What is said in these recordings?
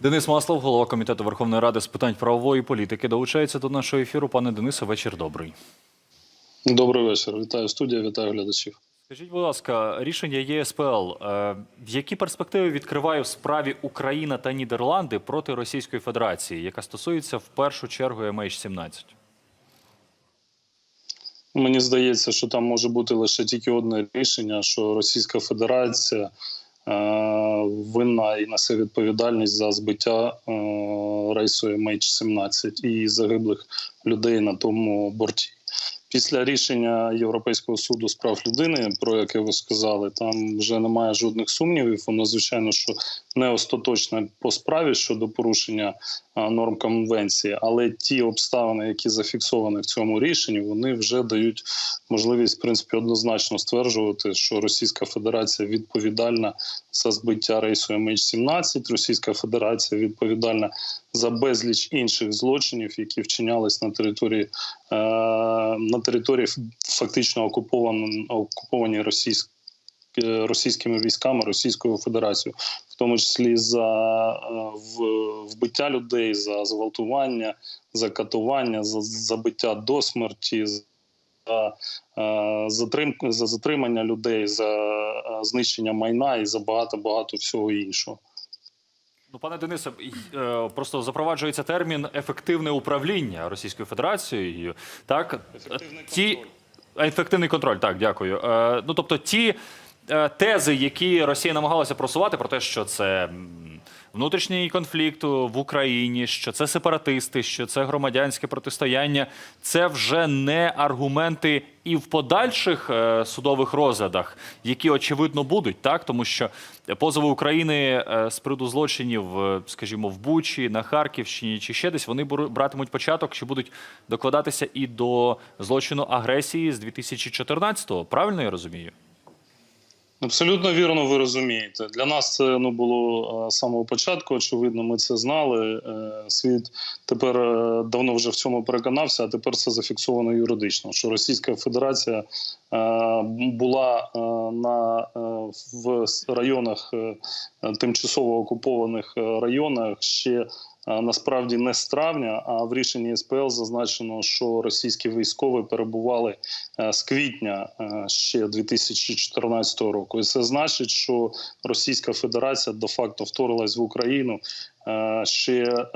Денис Маслов, голова комітету Верховної Ради з питань правової політики, долучається до нашого ефіру. Пане Денисе, вечір добрий. Добрий вечір. Вітаю студія, вітаю глядачів. Скажіть, будь ласка, рішення єСПЛ, е, які перспективи відкриває в справі Україна та Нідерланди проти Російської Федерації, яка стосується в першу чергу MH17? Мені здається, що там може бути лише тільки одне рішення: що Російська Федерація винна і несе відповідальність за збиття е, рейсу MH17 і загиблих людей на тому борті. Після рішення Європейського суду з прав людини, про яке ви сказали, там вже немає жодних сумнівів. Воно звичайно, що не остаточне по справі щодо порушення норм конвенції, але ті обставини, які зафіксовані в цьому рішенні, вони вже дають можливість в принципі однозначно стверджувати, що Російська Федерація відповідальна за збиття рейсу MH17, Російська Федерація відповідальна за безліч інших злочинів, які вчинялись на території е, на території фактично окупованої окупованій російськ, е, російськими військами Російською Федерацією, в тому числі за е, вбиття людей, за зґвалтування, за катування, за забиття до смерті. За, е, затрим, за затримання людей, за е, знищення майна і за багато багато всього іншого. Ну, пане Денисе, е, просто запроваджується термін ефективне управління Російською Федерацією. Так, Ефективний ті контроль. Ефективний контроль. Так, дякую. Е, ну тобто, ті е, тези, які Росія намагалася просувати, про те, що це внутрішній конфлікт в Україні, що це сепаратисти, що це громадянське протистояння, це вже не аргументи і в подальших е, судових розглядах, які очевидно будуть, так тому що позови України е, з приводу злочинів, е, скажімо, в Бучі, на Харківщині чи ще десь, вони братимуть початок, що будуть докладатися і до злочину агресії з 2014-го. Правильно я розумію? Абсолютно вірно, ви розумієте. Для нас це ну було е, з самого початку. Очевидно, ми це знали. Е, Світ тепер е, давно вже в цьому переконався, а тепер це зафіксовано юридично. Що Російська Федерація була на в районах тимчасово окупованих районах ще. Насправді не з травня, а в рішенні СПЛ зазначено, що російські військові перебували е, з квітня е, ще 2014 року. І це значить, що Російська Федерація де факто вторглась в Україну ще е,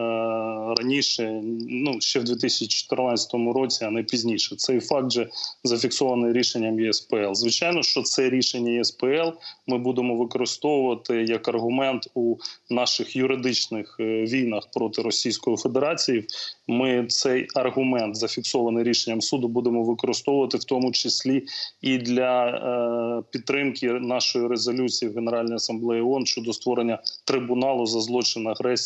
раніше, ну ще в 2014 році, а не пізніше. Цей факт же зафіксований рішенням ЄСПЛ. Звичайно, що це рішення ЄСПЛ ми будемо використовувати як аргумент у наших юридичних е, війнах проти Російської Федерації. Ми цей аргумент зафіксований рішенням суду будемо використовувати в тому числі і для е, підтримки нашої резолюції в Генеральній асамблеї ООН щодо створення трибуналу за злочин агресії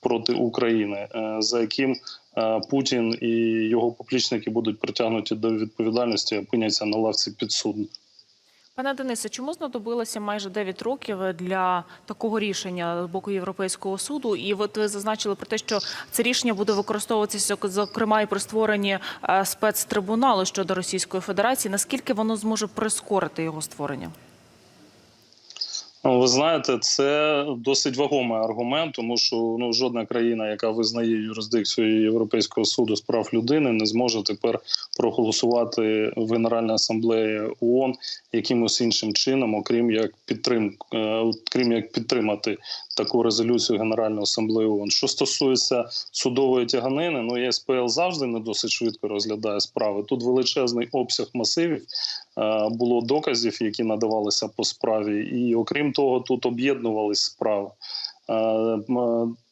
проти України, е, за яким е, Путін і його поплічники будуть притягнуті до відповідальності, опиняться на лавці підсудних. Пане Денисе, чому знадобилося майже 9 років для такого рішення з боку Європейського суду? І от ви зазначили про те, що це рішення буде використовуватися зокрема і при створенні е, спецтрибуналу щодо Російської Федерації. Наскільки воно зможе прискорити його створення? Ну, Ви знаєте, це досить вагомий аргумент, тому що ну жодна країна, яка визнає юрисдикцію Європейського суду з прав людини, не зможе тепер проголосувати в Генеральній асамблеї ООН якимось іншим чином, окрім як підтрим, е, крім як підтримати таку резолюцію Генеральної асамблеї ООН. Що стосується судової тяганини, ну ЄСПЛ завжди не досить швидко розглядає справи. Тут величезний обсяг масивів е, було доказів, які надавалися по справі, і окрім того, тут об'єднувались справи. Е,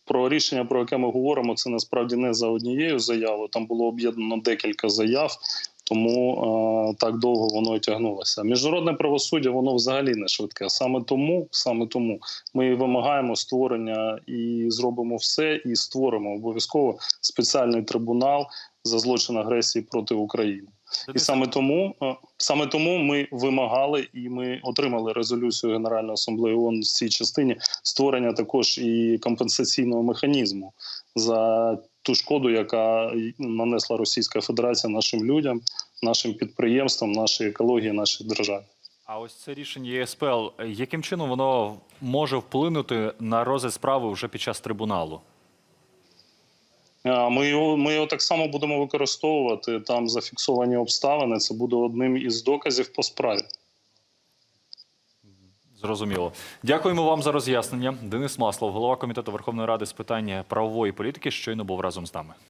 Про рішення, про яке ми говоримо, це насправді не за однією заявою. Там було об'єднано декілька заяв, тому е, так довго воно і тягнулося. Міжнародне правосуддя воно взагалі не швидке. Саме тому, саме тому ми вимагаємо створення і зробимо все, і створимо обов'язково спеціальний трибунал за злочин агресії проти України. І саме тому, е, саме тому ми вимагали і ми отримали резолюцію Генеральної асамблеї ООН в цій частині створення також і компенсаційного механізму за ту шкоду, яка нанесла Російська Федерація нашим людям, нашим підприємствам, нашій екології, нашій державі. А ось це рішення ЄСПЛ, яким чином воно може вплинути на розгляд справи вже під час трибуналу? Ми його, ми його так само будемо використовувати. Там зафіксовані обставини. Це буде одним із доказів по справі. Зрозуміло. Дякуємо вам за роз'яснення. Денис Маслов, голова комітету Верховної Ради з питань правової політики, щойно був разом з нами.